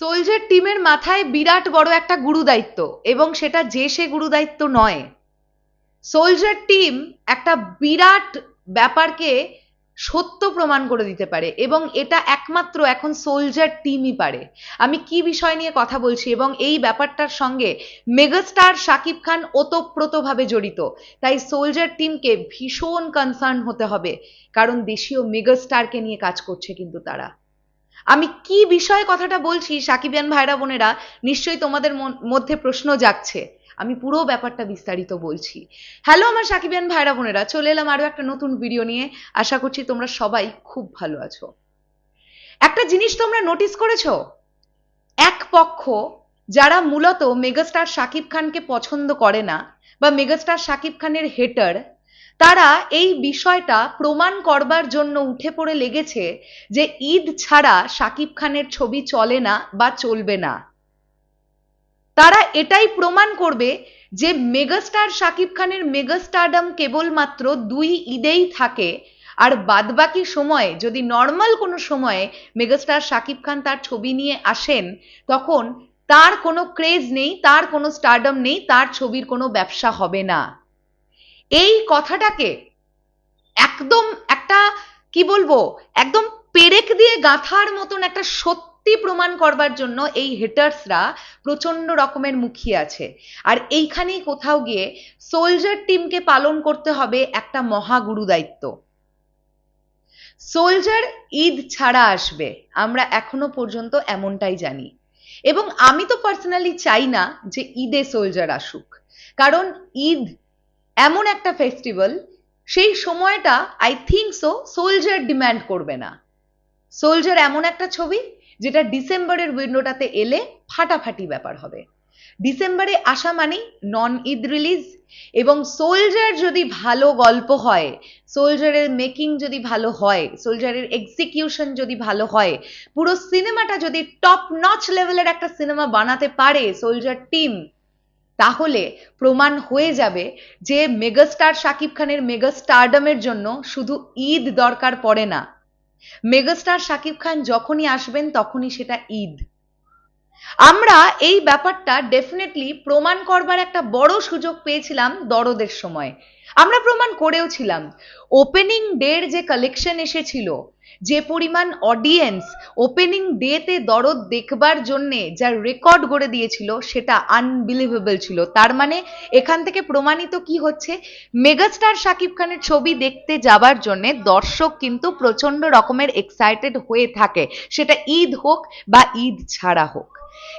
Soldier টিমের মাথায় বিরাট বড় একটা গুরু দায়িত্ব এবং সেটা যে সে গুরু দায়িত্ব নয়। সোলজার টিম একটা বিরাট ব্যাপারকে সত্য প্রমাণ করে দিতে পারে, এবং এটা একমাত্র এখন সোলজার টিমই পারে। আমি কি বিষয় নিয়ে কথা বলছি, এবং এই ব্যাপারটার সঙ্গে মেগাস্টার শাকিব খান ওতপ্রোতভাবে জড়িত, তাই সোলজার টিমকে ভীষণ কনসার্ন হতে হবে, কারণ দেশীয় মেগাস্টারকে নিয়ে কাজ করছে কিন্তু তারা। আমি কি বিষয়ে কথাটা বলছি, সাকিবিয়ান ভাইরা, বোনেরা, নিশ্চয়ই তোমাদের মধ্যে প্রশ্ন জাগছে। আমি পুরো ব্যাপারটা বিস্তারিত বলছি। হ্যালো আমার সাকিবিয়ান ভাইরা, বোনেরা, চলে এলাম আরও একটা নতুন ভিডিও নিয়ে। আশা করছি তোমরা সবাই খুব ভালো আছো। একটা জিনিস তোমরা নোটিস করেছ? এক পক্ষ যারা মূলত মেগাস্টার শাকিব খানকে পছন্দ করে না বা মেগাস্টার শাকিব খানের হেটার তারা এই বিষয়টা প্রমাণ করবার জন্য উঠে পড়ে লেগেছে যে ঈদ ছাড়া শাকিব খানের ছবি চলে না বা চলবে না। তারা এটাই প্রমাণ করবে যে মেগাস্টার শাকিব খানের মেগাস্টারডম কেবলমাত্র দুই ঈদেই থাকে আর বাদবাকি সময়ে যদি নর্মাল কোনো সময়ে মেগাস্টার শাকিব খান তার ছবি নিয়ে আসেন, তখন তার কোনো ক্রেজ নেই, তার কোনো স্টারডম নেই, তার ছবির কোনো ব্যবসা হবে না। এই কথাটাকে একদম একটা, কি বলব, একদম পেরেক দিয়ে গাঁথার মতন একটা সত্যি প্রমাণ করবার জন্য এই হেটার্সরা প্রচণ্ড রকমের মুখিয়ে আছে। আর এইখানেই কোথাও গিয়ে সোলজার টিমকে পালন করতে হবে একটা মহাগুরু দায়িত্ব। সোলজার ঈদ ছাড়া আসবে, আমরা এখনও পর্যন্ত এমনটাই জানি। এবং আমি তো পার্সোনালি চাই না যে ঈদে সোলজার আসুক। কারণ ঈদ এমন একটা ফেস্টিভ্যাল সেই সময়টা I think so soldier demand করবে না। সোলজার এমন একটা ছবি, যেটা ডিসেম্বরের উইন্ডোটাতে এলে ফাটাফাটি ব্যাপার হবে। ডিসেম্বরে আসা মানেই নন ঈদ রিলিজ এবং সোলজার যদি ভালো গল্প হয় সোলজারের মেকিং যদি ভালো হয় সোলজারের এক্সিকিউশন যদি ভালো হয়, পুরো সিনেমাটা যদি টপ নচ লেভেলের একটা সিনেমা বানাতে পারে সোলজার টিম তাহলে প্রমাণ হয়ে যাবে যে মেগাস্টার শাকিব খানের মেগাস্টারডমের জন্য শুধু ঈদ দরকার পড়ে না। মেগাস্টার শাকিব খান যখনই আসবেন তখনই সেটা ঈদ। আমরা এই ব্যাপারটা ডেফিনেটলি প্রমাণ করবার একটা বড় সুযোগ পেয়েছিলাম দরদের সময়। আমরা প্রমাণ করেও ছিলাম ওপেনিং ডের যে কালেকশন এসেছিল যে পরিমাণ অডিয়েন্স ওপেনিং ডেতে দরদ দেখবার জন্যে যা রেকর্ড গড়ে দিয়েছিল সেটা আনবিলিভেবল ছিল। তার মানে এখান থেকে প্রমাণিত কি হচ্ছে? মেগাস্টার শাকিব খানের ছবি দেখতে যাবার জন্যে দর্শক কিন্তু প্রচণ্ড রকমের এক্সাইটেড হয়ে থাকে। সেটা ঈদ হোক বা ঈদ ছাড়া হোক।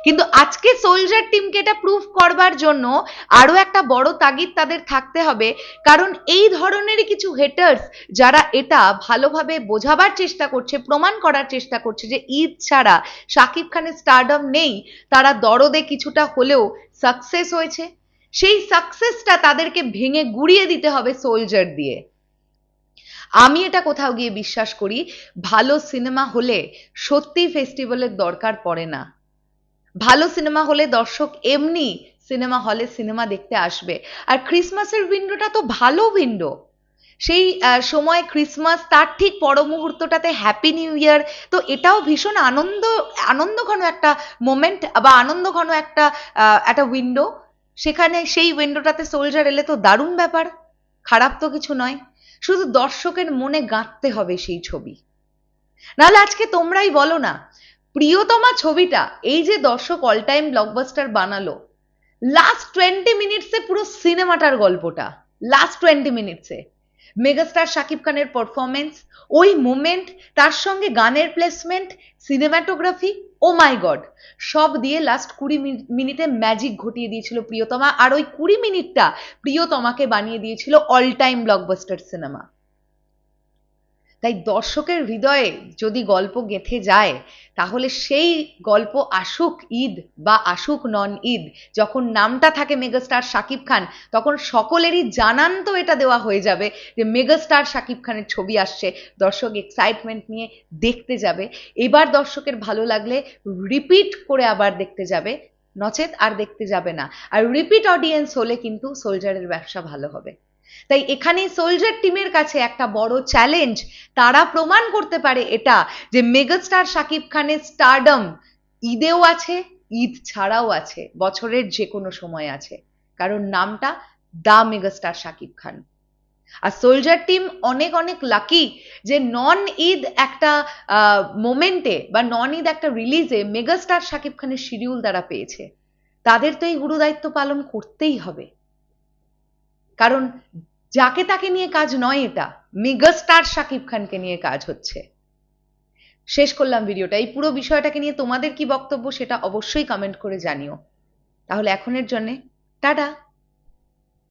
কিন্তু আজকে সোলজার টিমকে এটা প্রুফ করবার জন্য আরও একটা বড় তাগিদ তাদের থাকতে হবে। কারণ এই ধরনেরই কিছু হেটার্স যারা এটা ভালোভাবে বোঝাবার চেষ্টা করছে, প্রমাণ করার চেষ্টা করছে যে ঈদ ছাড়া শাকিব খানের স্টারডম নেই, তারা দরদে কিছুটা হলেও সাকসেস হয়েছে। সেই সাকসেসটা তাদেরকে ভেঙে গুড়িয়ে দিতে হবে সোলজার দিয়ে। আমি এটা কোথাও গিয়ে বিশ্বাস করি, ভালো সিনেমা হলে সত্যি ফেস্টিভ্যালের দরকার পড়ে না। ভালো সিনেমা হলে দর্শক এমনি সিনেমা হলে সিনেমা দেখতে আসবে। আর ক্রিসমাসের উইন্ডোটা তো ভালো উইন্ডো সেই সময় ক্রিসমাস তার ঠিক পর মুহূর্তটাতে হ্যাপি নিউ ইয়ার তো এটাও ভীষণ আনন্দ আনন্দ ঘন একটা মোমেন্ট বা আনন্দ ঘন একটা একটা উইন্ডো সেখানে সেই উইন্ডোটাতে সোলজার এলে তো দারুণ ব্যাপার, খারাপ তো কিছু নয়। শুধু দর্শকের মনে গাঁথতে হবে সেই ছবি। নাহলে আজকে তোমরাই বলো না, প্রিয়তমা ছবিটা, এই যে দর্শক অল টাইম ব্লকবাস্টার বানালো লাস্ট টোয়েন্টি মিনিটসে পুরো সিনেমাটার গল্পটা লাস্ট টোয়েন্টি মিনিটসে মেগাস্টার শাকিব খানের পারফরমেন্স ওই মুমেন্ট তার সঙ্গে গানের placement cinematography oh my god সব দিয়ে লাস্ট কুড়ি মিনিটে ম্যাজিক ঘটিয়ে দিয়েছিল প্রিয়তমা। আর ওই কুড়ি মিনিটটা প্রিয়তমাকে বানিয়ে দিয়েছিল অল টাইম ব্লকবাস্টার সিনেমা তাই দর্শকের হৃদয়ে যদি গল্প গেঁথে যায়, তাহলে সেই গল্প আসুক ঈদ বা আসুক নন ঈদ। যখন নামটা থাকে মেগাস্টার শাকিব খান, তখন সকলেরই জানান তো এটা দেওয়া হয়ে যাবে যে মেগাস্টার শাকিব খানের ছবি আসছে। দর্শক এক্সাইটমেন্ট নিয়ে দেখতে যাবে। এবার দর্শকের ভালো লাগলে রিপিট করে আবার দেখতে যাবে। নচেত আর দেখতে যাবে না। আর রিপিট অডিয়েন্স হলে কিন্তু সোলজারের ব্যবসা ভালো হবে। তাই এখানে সোলজার টিমের কাছে একটা বড় চ্যালেঞ্জ তারা প্রমাণ করতে পারে এটা, যে মেগাস্টার শাকিব খানের স্টারডম ঈদেও আছে, ঈদ ছাড়াও আছে, বছরের যে কোনো সময় আছে। কারণ নামটা দা মেগাস্টার শাকিব খান। আর সোলজার টিম অনেক অনেক লাকি যে নন ঈদ একটা মোমেন্টে বা নন ঈদ একটা রিলিজে মেগাস্টার শাকিব খানের শিডিউল তারা পেয়েছে। তাদের তো এই গুরু দায়িত্ব পালন করতেই হবে। কারণ যাকে তাকে নিয়ে কাজ নয় এটা, মেগাস্টার শাকিব খানকে নিয়ে কাজ হচ্ছে। শেষ করলাম ভিডিওটা। এই পুরো বিষয়টাকে নিয়ে তোমাদের কি বক্তব্য সেটা অবশ্যই কমেন্ট করে জানিও। তাহলে এখনের জন্যে টাটা।